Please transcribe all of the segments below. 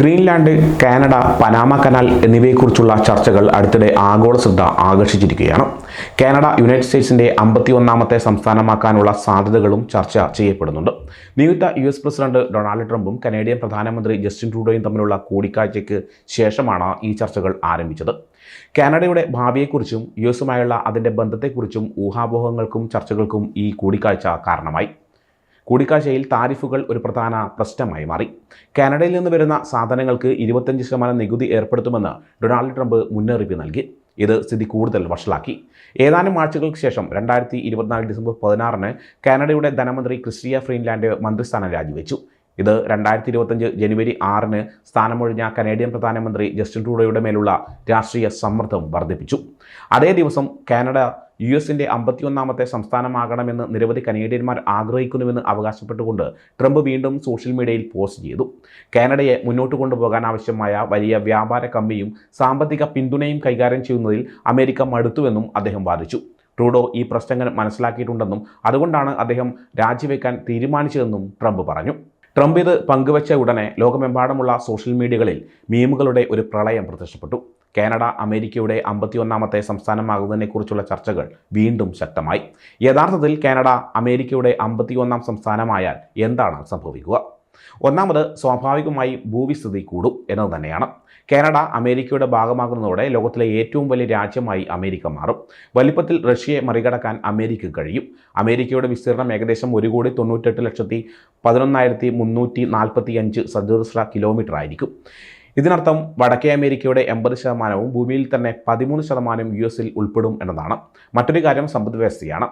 Greenland Canada Panama canal എന്നിവയെക്കുറിച്ചുള്ള ചർച്ചകൾ അടുത്തിടെ ആഗോള ശ്രദ്ധ ആകർഷിച്ചിരിക്കുകയാണ്. കാനഡ യുണൈറ്റഡ് സ്റ്റേറ്റ്സിന്റെ അമ്പത്തി ഒന്നാമത്തെ സംസ്ഥാനമാക്കാനുള്ള സാധ്യതകളും ചർച്ച ചെയ്യപ്പെടുന്നുണ്ട്. നിയുക്ത യു എസ് പ്രസിഡന്റ് ഡൊണാൾഡ് ട്രംപും കനേഡിയൻ പ്രധാനമന്ത്രി ജസ്റ്റിൻ ട്രൂഡോയും തമ്മിലുള്ള കൂടിക്കാഴ്ചയ്ക്ക് ശേഷമാണ് ഈ ചർച്ചകൾ ആരംഭിച്ചത്. കാനഡയുടെ ഭാവിയെക്കുറിച്ചും യു എസുമായുള്ള അതിന്റെ ബന്ധത്തെക്കുറിച്ചും ഊഹാപോഹങ്ങൾക്കും ചർച്ചകൾക്കും ഈ കൂടിക്കാഴ്ച കാരണമായി. കൂടിക്കാഴ്ചയിൽ താരിഫുകൾ ഒരു പ്രധാന പ്രശ്നമായി മാറി. കാനഡയിൽ നിന്ന് വരുന്ന സാധനങ്ങൾക്ക് ഇരുപത്തഞ്ച് ശതമാനം നികുതി ഏർപ്പെടുത്തുമെന്ന് ഡൊണാൾഡ് ട്രംപ് മുന്നറിയിപ്പ് നൽകി. ഇത് സ്ഥിതി കൂടുതൽ വഷളാക്കി. ഏതാനും ആഴ്ചകൾക്ക് ശേഷം രണ്ടായിരത്തി ഇരുപത്തിനാല് ഡിസംബർ പതിനാറിന് കാനഡയുടെ ധനമന്ത്രി ക്രിസ്റ്റിയ ഫ്രീൻലാൻഡ് മന്ത്രിസ്ഥാനം രാജിവെച്ചു. ഇത് രണ്ടായിരത്തി ഇരുപത്തഞ്ച് ജനുവരി ആറിന് സ്ഥാനമൊഴിഞ്ഞ കനേഡിയൻ പ്രധാനമന്ത്രി ജസ്റ്റിൻ ട്രൂഡോയുടെ മേലുള്ള രാഷ്ട്രീയ സമ്മർദ്ദം വർദ്ധിപ്പിച്ചു. അതേ ദിവസം കാനഡ യു എസിന്റെ അമ്പത്തിയൊന്നാമത്തെ സംസ്ഥാനമാകണമെന്ന് നിരവധി കനേഡിയന്മാർ ആഗ്രഹിക്കുന്നുവെന്ന് അവകാശപ്പെട്ടുകൊണ്ട് ട്രംപ് വീണ്ടും സോഷ്യൽ മീഡിയയിൽ പോസ്റ്റ് ചെയ്തു. കാനഡയെ മുന്നോട്ട് കൊണ്ടുപോകാൻ ആവശ്യമായ വലിയ വ്യാപാര കമ്മിയും സാമ്പത്തിക പിന്തുണയും കൈകാര്യം ചെയ്യുന്നതിൽ അമേരിക്ക മടുത്തുവെന്നും അദ്ദേഹം വാദിച്ചു. ട്രൂഡോ ഈ പ്രശ്നങ്ങൾ മനസ്സിലാക്കിയിട്ടുണ്ടെന്നും അതുകൊണ്ടാണ് അദ്ദേഹം രാജിവെക്കാൻ തീരുമാനിച്ചതെന്നും ട്രംപ് പറഞ്ഞു. ട്രംപ് ഇത് പങ്കുവച്ച ഉടനെ ലോകമെമ്പാടുമുള്ള സോഷ്യൽ മീഡിയകളിൽ മീമുകളുടെ ഒരു പ്രളയം പ്രത്യക്ഷപ്പെട്ടു. കാനഡ അമേരിക്കയുടെ അമ്പത്തിയൊന്നാമത്തെ സംസ്ഥാനമാകുന്നതിനെക്കുറിച്ചുള്ള ചർച്ചകൾ വീണ്ടും ശക്തമായി. യഥാർത്ഥത്തിൽ കാനഡ അമേരിക്കയുടെ അമ്പത്തിയൊന്നാം സംസ്ഥാനമായാൽ എന്താണ് സംഭവിക്കുക? ഒന്നാമത് സ്വാഭാവികമായി ഭൂവിസ്ഥിതി കൂടും എന്നത് തന്നെയാണ്. കാനഡ അമേരിക്കയുടെ ഭാഗമാകുന്നതോടെ ലോകത്തിലെ ഏറ്റവും വലിയ രാജ്യമായി അമേരിക്ക മാറും. വലിപ്പത്തിൽ റഷ്യയെ മറികടക്കാൻ അമേരിക്ക കഴിയും. അമേരിക്കയുടെ വിസ്തീർണം ഏകദേശം ഒരു കോടി തൊണ്ണൂറ്റെട്ട് ലക്ഷത്തി പതിനൊന്നായിരത്തി മുന്നൂറ്റി നാൽപ്പത്തി അഞ്ച് ചതുരശ്ര കിലോമീറ്റർ ആയിരിക്കും. ഇതിനർത്ഥം വടക്കേ അമേരിക്കയുടെ എൺപത് ശതമാനവും ഭൂമിയിൽ തന്നെ പതിമൂന്ന് ശതമാനം യു എസിൽ ഉൾപ്പെടും എന്നതാണ്. മറ്റൊരു കാര്യം സമ്പദ് വ്യവസ്ഥയാണ്.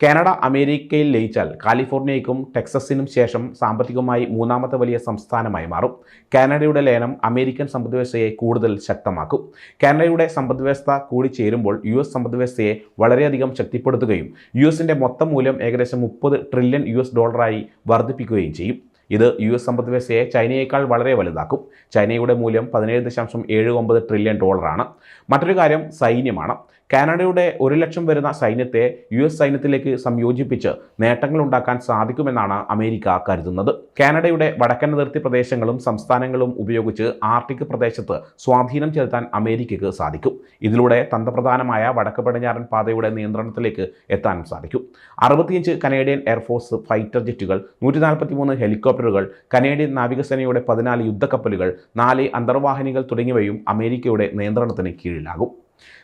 കാനഡ അമേരിക്കയിൽ ലയിച്ചാൽ കാലിഫോർണിയയ്ക്കും ടെക്സസിനും ശേഷം സാമ്പത്തികമായി മൂന്നാമത്തെ വലിയ സംസ്ഥാനമായി മാറും. കാനഡയുടെ ലയനം അമേരിക്കൻ സമ്പദ്വ്യവസ്ഥയെ കൂടുതൽ ശക്തമാക്കും. കാനഡയുടെ സമ്പദ്വ്യവസ്ഥ കൂടി ചേരുമ്പോൾ യു എസ് സമ്പദ്വ്യവസ്ഥയെ വളരെയധികം ശക്തിപ്പെടുത്തുകയും യു എസിന്റെ മൊത്തം മൂല്യം ഏകദേശം മുപ്പത് ട്രില്യൺ യു എസ് ഡോളറായി വർദ്ധിപ്പിക്കുകയും ചെയ്യും. ഇത് യു എസ് സമ്പദ് വ്യവസ്ഥയെ ചൈനയേക്കാൾ വളരെ വലുതാക്കും. ചൈനയുടെ മൂല്യം പതിനേഴ് ദശാംശം ഏഴ് ഒമ്പത് ട്രില്യൺ ഡോളറാണ് മറ്റൊരു കാര്യം സൈന്യമാണ്. കാനഡയുടെ ഒരു ലക്ഷം വരുന്ന സൈന്യത്തെ യു എസ് സൈന്യത്തിലേക്ക് സംയോജിപ്പിച്ച് നേട്ടങ്ങൾ ഉണ്ടാക്കാൻ സാധിക്കുമെന്നാണ് അമേരിക്ക കരുതുന്നത്. കാനഡയുടെ വടക്കൻ അതിർത്തി പ്രദേശങ്ങളും സംസ്ഥാനങ്ങളും ഉപയോഗിച്ച് ആർട്ടിക് പ്രദേശത്ത് സ്വാധീനം ചെലുത്താൻ അമേരിക്കയ്ക്ക് സാധിക്കും. ഇതിലൂടെ തന്ത്രപ്രധാനമായ വടക്ക് പടിഞ്ഞാറൻ പാതയുടെ നിയന്ത്രണത്തിലേക്ക് എത്താനും സാധിക്കും. അറുപത്തിയഞ്ച് കനേഡിയൻ എയർഫോഴ്സ് ഫൈറ്റർ ജെറ്റുകൾ നൂറ്റി മൂന്ന് ഹെലികോപ്റ്ററുകൾ കനേഡിയൻ നാവികസേനയുടെ പതിനാല് യുദ്ധക്കപ്പലുകൾ നാല് അന്തർവാഹിനികൾ തുടങ്ങിയവയും അമേരിക്കയുടെ നിയന്ത്രണത്തിന് കീഴിലാകും.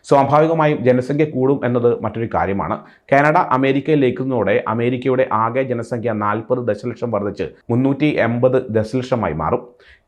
സ്വാഭാവികമായും ജനസംഖ്യ കൂടും എന്നത് മറ്റൊരു കാര്യമാണ്. കാനഡ അമേരിക്കയിൽ ലയിക്കുന്നതോടെ അമേരിക്കയുടെ ആകെ ജനസംഖ്യ നാൽപ്പത് ദശലക്ഷം വർദ്ധിച്ച് മുന്നൂറ്റി എൺപത് ദശലക്ഷമായി മാറും.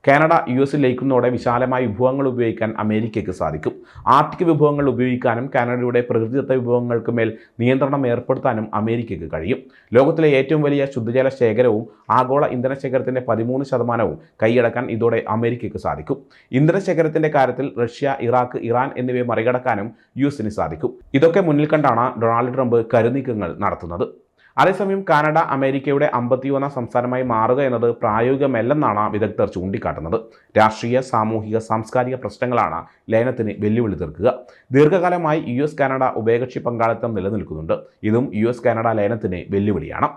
കാനഡ യു എസ് ലയിക്കുന്നതോടെ വിശാലമായ വിഭവങ്ങൾ ഉപയോഗിക്കാൻ അമേരിക്കയ്ക്ക് സാധിക്കും. ആർട്ടിക് വിഭവങ്ങൾ ഉപയോഗിക്കാനും കാനഡയുടെ പ്രകൃതിദത്ത വിഭവങ്ങൾക്ക് മേൽ നിയന്ത്രണം ഏർപ്പെടുത്താനും അമേരിക്കയ്ക്ക് കഴിയും. ലോകത്തിലെ ഏറ്റവും വലിയ ശുദ്ധജല ശേഖരവും ആഗോള ഇന്ധന ശേഖരത്തിന്റെ പതിമൂന്ന് ശതമാനവും കൈയടക്കാൻ ഇതോടെ അമേരിക്കയ്ക്ക് സാധിക്കും. ഇന്ധന ശേഖരത്തിന്റെ കാര്യത്തിൽ റഷ്യ ഇറാഖ് ഇറാൻ എന്നിവയെ മറികടക്കാനും യു എസിന് സാധിക്കും. ഇതൊക്കെ മുന്നിൽ കണ്ടാണ് ഡൊണാൾഡ് ട്രംപ് കരുനീക്കങ്ങൾ നടത്തുന്നത്. അതേസമയം കാനഡ അമേരിക്കയുടെ അമ്പത്തിയൊന്നാം സംസ്ഥാനമായി മാറുക എന്നത് പ്രായോഗികമല്ലെന്നാണ് വിദഗ്ധർ ചൂണ്ടിക്കാട്ടുന്നത്. രാഷ്ട്രീയ സാമൂഹിക സാംസ്കാരിക പ്രശ്നങ്ങളാണ് ലയനത്തിന് വെല്ലുവിളി തീർക്കുക. ദീർഘകാലമായി യു എസ് കാനഡ ഉഭയകക്ഷി പങ്കാളിത്തം നിലനിൽക്കുന്നുണ്ട്. ഇതും യു എസ് കാനഡ ലയനത്തിന് വെല്ലുവിളിയാണ്.